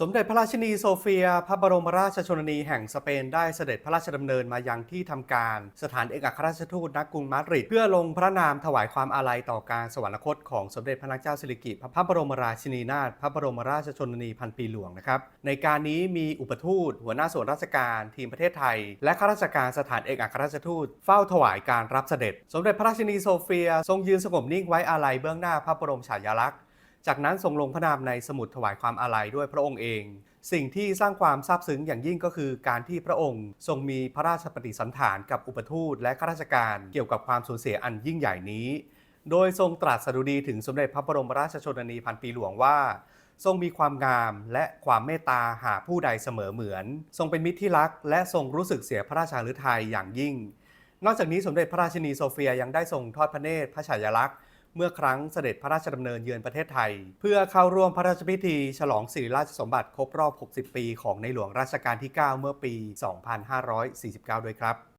สมเด็จพระราชินีโซเฟีย พระบรมราชชนนีแห่งสเปนได้เสด็จพระราชดำเนินมายังที่ทำการสถานเอกอัครราชทูตณกรุงมาดริดเพื่อลงพระนามถวายความอาลัยต่อการสวรรคตของสมเด็จพระนางเจ้าสิริกิติ์พระบรมราชินีนาถพระบรมราชชนนีพันปีหลวงนะครับในการนี้มีอุปทูต หัวหน้าส่วนราชการทีมประเทศไทย และข้าราชการสถานเอกอัครราชทูตเฝ้าถวายการรับเสด็จ สมเด็จพระราชินีโซเฟีย ทรงยืนสงบนิ่งไว้อาลัยเบื้องหน้าพระบรมฉายาลักษณ์ จากนั้นทรงลงพระนามในสมุดถวายความอาลัยด้วยพระองค์เอง สิ่งที่สร้างความซาบซึ้งอย่างยิ่งก็คือการที่พระองค์ทรงมีพระราชปฏิสันถานกับอุปทูตและข้าราชการเกี่ยวกับความสูญเสียอันยิ่งใหญ่นี้ โดยทรงตรัสสดุดีถึงสมเด็จพระบรมราชชนนีพันปีหลวงว่า ทรงมีความงามและความเมตตาหาผู้ใดเสมอเหมือน ทรงเป็นมิตรที่รัก และทรงรู้สึกเสียพระราชาฤทัยอย่างยิ่ง นอกจากนี้สมเด็จพระราชินีโซเฟียยังได้ทรงทอดพระเนตรพระฉายาลักษณ์ เมื่อครั้งเสด็จพระราชดำเนินเยือนประเทศไทย เพื่อเข้าร่วมพระราชพิธี ฉลองสิริราชสมบัติครบรอบ 60 ปี ของในหลวงรัชกาลที่ 9 เมื่อปี 2549 ด้วยครับ